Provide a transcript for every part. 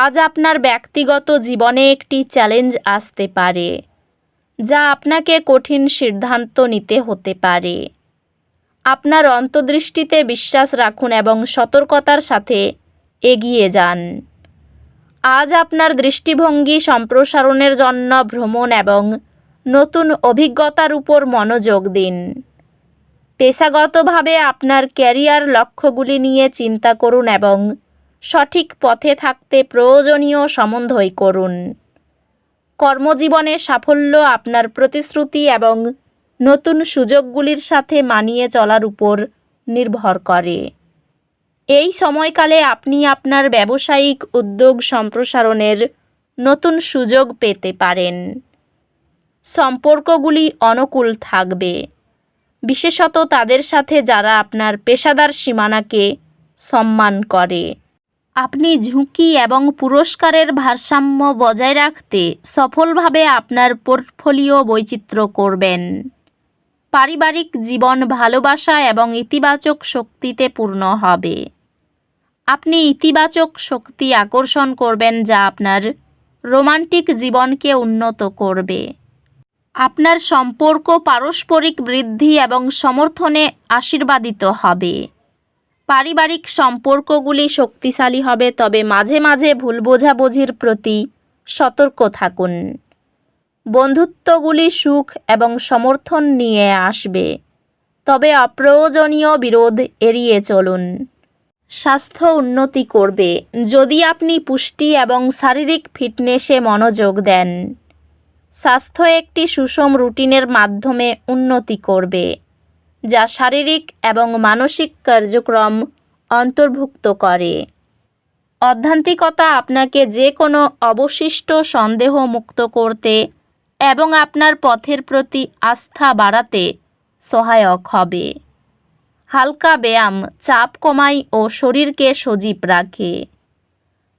আজ আপনার ব্যক্তিগত জীবনে একটি চ্যালেঞ্জ আসতে পারে, যা আপনাকে কঠিন সিদ্ধান্ত নিতে হতে পারে। আপনার অন্তর্দৃষ্টিতে বিশ্বাস রাখুন এবং সতর্কতার সাথে এগিয়ে যান। আজ আপনার দৃষ্টিভঙ্গি সম্প্রসারণের জন্য ভ্রমণ এবং নতুন অভিজ্ঞতার উপর মনোযোগ দিন। পেশাগতভাবে আপনার ক্যারিয়ার লক্ষ্যগুলি নিয়ে চিন্তা করুন এবং সঠিক পথে থাকতে প্রয়োজনীয় সম্বন্ধই করুন। কর্মজীবনে সাফল্য আপনার প্রতিশ্রুতি এবং নতুন সুযোগগুলির সাথে মানিয়ে চলার উপর নির্ভর করে। এই সময়কালে আপনি আপনার ব্যবসায়িক উদ্যোগ সম্প্রসারণের নতুন সুযোগ পেতে পারেন। সম্পর্কগুলি অনুকূল থাকবে। বিশেষত তাদের সাথে যারা আপনার পেশাদার সীমানাকে সম্মান করে। আপনি ঝুঁকি এবং পুরস্কারের ভারসাম্য বজায় রাখতে সফলভাবে আপনার পোর্টফোলিও বৈচিত্র্য করবেন। পারিবারিক জীবন ভালোবাসা এবং ইতিবাচক শক্তিতে পূর্ণ হবে। আপনি ইতিবাচক শক্তি আকর্ষণ করবেন যা আপনার রোমান্টিক জীবনকে উন্নত করবে। আপনার সম্পর্ক পারস্পরিক বৃদ্ধি এবং সমর্থনে আশীর্বাদিত হবে। পারিবারিক সম্পর্কগুলি শক্তিশালী হবে, তবে মাঝে মাঝে ভুল বোঝাবুঝির প্রতি সতর্ক থাকুন। বন্ধুত্বগুলি সুখ এবং সমর্থন নিয়ে আসবে, তবে অপ্রয়োজনীয় বিরোধ এড়িয়ে চলুন। স্বাস্থ্য উন্নতি করবে। যদি আপনি পুষ্টি এবং শারীরিক ফিটনেসে মনোযোগ দেন, স্বাস্থ্য একটি সুষম রুটিনের মাধ্যমে উন্নতি করবে। যা শারীরিক এবং মানসিক কার্যক্রম অন্তর্ভুক্ত করে। অধ্যান্তিকতা আপনাকে যে কোনো অবশিষ্ট সন্দেহ মুক্ত করতে এবং আপনার পথের প্রতি আস্থা বাড়াতে সহায়ক হবে। হালকা ব্যায়াম, চাপ কমায় ও শরীরকে সজীব রাখে।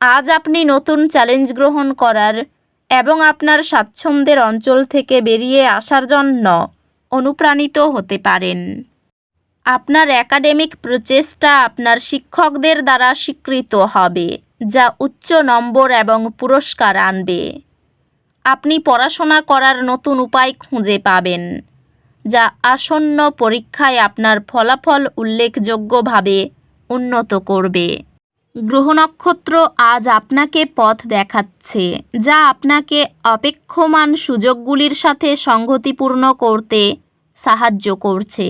আজ আপনি নতুন চ্যালেঞ্জ গ্রহণ করার এবং আপনার স্বাচ্ছন্দ্যের অঞ্চল থেকে বেরিয়ে আসার জন্য অনুপ্রাণিত হতে পারেন। আপনার একাডেমিক প্রচেষ্টা আপনার শিক্ষকদের দ্বারা স্বীকৃত হবে, যা উচ্চ নম্বর এবং পুরস্কার আনবে। আপনি পড়াশোনা করার নতুন উপায় খুঁজে পাবেন, যা আসন্ন পরীক্ষায় আপনার ফলাফল উল্লেখযোগ্যভাবে উন্নত করবে। গ্রহ নক্ষত্র আজ আপনাকে পথ দেখাচ্ছে, যা আপনাকে অপেক্ষমান সুযোগগুলির সাথে সংগতিপূর্ণ করতে সাহায্য করছে।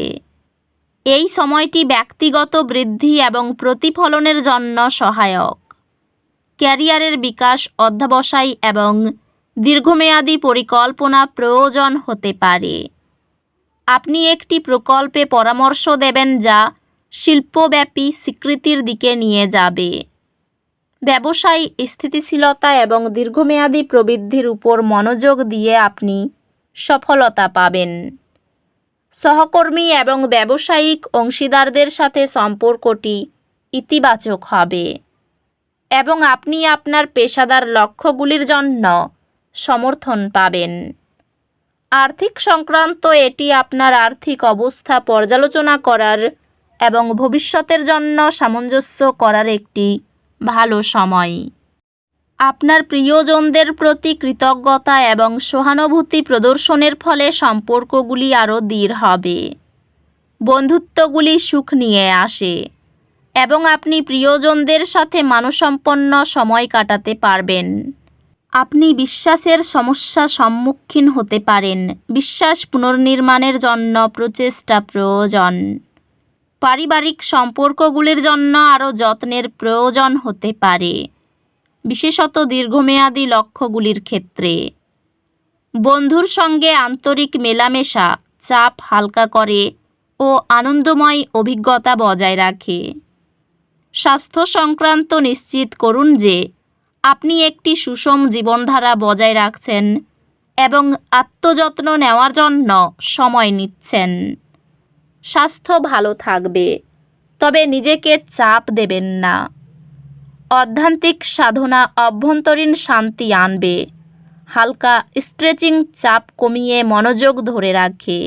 এই সময়টি ব্যক্তিগত বৃদ্ধি এবং প্রতিফলনের জন্য সহায়ক। ক্যারিয়ারের বিকাশ, অধ্যাবসায় এবং দীর্ঘমেয়াদী পরিকল্পনা প্রয়োজন হতে পারে। আপনি একটি প্রকল্পে পরামর্শ দেবেন যা শিল্পব্যাপী স্বীকৃতির দিকে নিয়ে যাবে। ব্যবসায় স্থিতিশীলতা এবং দীর্ঘমেয়াদী প্রবৃদ্ধির উপর মনোযোগ দিয়ে আপনি সফলতা পাবেন। সহকর্মী এবং ব্যবসায়িক অংশীদারদের সাথে সম্পর্কটি ইতিবাচক হবে এবং আপনি আপনার পেশাদার লক্ষ্যগুলির জন্য সমর্থন পাবেন। আর্থিক সংক্রান্ত এটি আপনার আর্থিক অবস্থা পর্যালোচনা করার এবং ভবিষ্যতের জন্য সামঞ্জস্য করার একটি ভালো সময়। আপনার প্রিয়জনদের প্রতি কৃতজ্ঞতা এবং সহানুভূতি প্রদর্শনের ফলে সম্পর্কগুলি আরও দৃঢ় হবে। বন্ধুত্বগুলি সুখ নিয়ে আসে এবং আপনি প্রিয়জনদের সাথে মানসম্পন্ন সময় কাটাতে পারবেন। আপনি বিশ্বাসের সমস্যা সম্মুখীন হতে পারেন। বিশ্বাস পুনর্নির্মাণের জন্য প্রচেষ্টা প্রয়োজন। পারিবারিক সম্পর্কগুলির জন্য আরও যত্নের প্রয়োজন হতে পারে, বিশেষত দীর্ঘমেয়াদী লক্ষ্যগুলির ক্ষেত্রে। বন্ধুর সঙ্গে আন্তরিক মেলামেশা, চাপ হালকা করে ও আনন্দময় অভিজ্ঞতা বজায় রাখে। স্বাস্থ্য সংক্রান্ত নিশ্চিত করুন যে, আপনি একটি সুষম জীবনধারা বজায় রাখছেন এবং আত্মযত্ন নেওয়ার জন্য সময় নিচ্ছেন। স্বাস্থ্য ভালো থাকবে, তবে নিজেকে চাপ দেবেন না। অধ্যান্তিক সাধনা অভ্যন্তরীণ শান্তি আনবে, হালকা স্ট্রেচিং চাপ কমিয়ে মনোযোগ ধরে রাখে।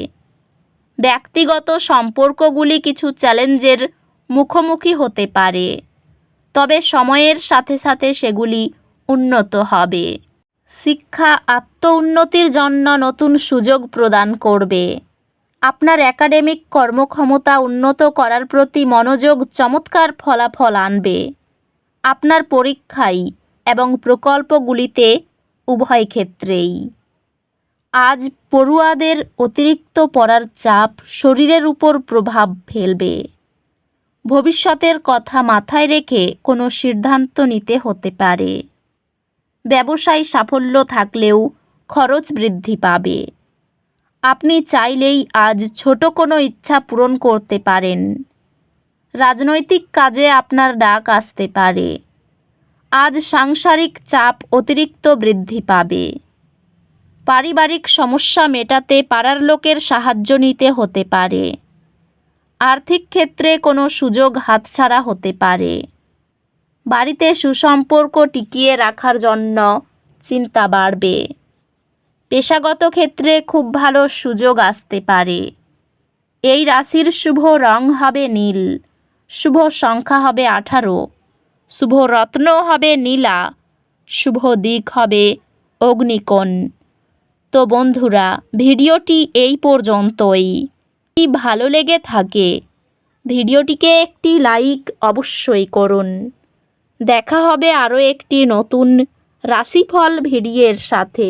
ব্যক্তিগত সম্পর্কগুলি কিছু চ্যালেঞ্জের মুখোমুখি হতে পারে, তবে সময়ের সাথে সাথে সেগুলি উন্নত হবে। শিক্ষা আত্ম উন্নতির জন্য নতুন সুযোগ প্রদান করবে। আপনার একাডেমিক কর্মক্ষমতা উন্নত করার প্রতি মনোযোগ চমৎকার ফলাফল আনবে। আপনার পরীক্ষায় এবং প্রকল্পগুলিতে উভয় ক্ষেত্রেই। আজ পড়ুয়াদের অতিরিক্ত পড়ার চাপ শরীরের উপর প্রভাব ফেলবে। ভবিষ্যতের কথা মাথায় রেখে কোনো সিদ্ধান্ত নিতে হতে পারে। ব্যবসায় সাফল্য থাকলেও খরচ বৃদ্ধি পাবে। আপনি চাইলেই আজ ছোট কোনো ইচ্ছা পূরণ করতে পারেন। রাজনৈতিক কাজে আপনার ডাক আসতে পারে। আজ সাংসারিক চাপ অতিরিক্ত বৃদ্ধি পাবে। পারিবারিক সমস্যা মেটাতে পাড়ার লোকের সাহায্য নিতে হতে পারে। আর্থিক ক্ষেত্রে কোনো সুযোগ হাতছাড়া হতে পারে। বাড়িতে সুসম্পর্ক টিকিয়ে রাখার জন্য চিন্তা বাড়বে। পেশাগত ক্ষেত্রে খুব ভালো সুযোগ আসতে পারে। এই রাশির শুভ রং হবে নীল, শুভ সংখ্যা হবে আঠারো, শুভ রত্ন হবে নীলা, শুভ দিক হবে অগ্নিকোণ। তো বন্ধুরা, ভিডিওটি এই পর্যন্তই। কি ভালো লেগে থাকে, ভিডিওটিকে একটি লাইক অবশ্যই করুন। দেখা হবে আরও একটি নতুন রাশিফল ভিডিওর সাথে।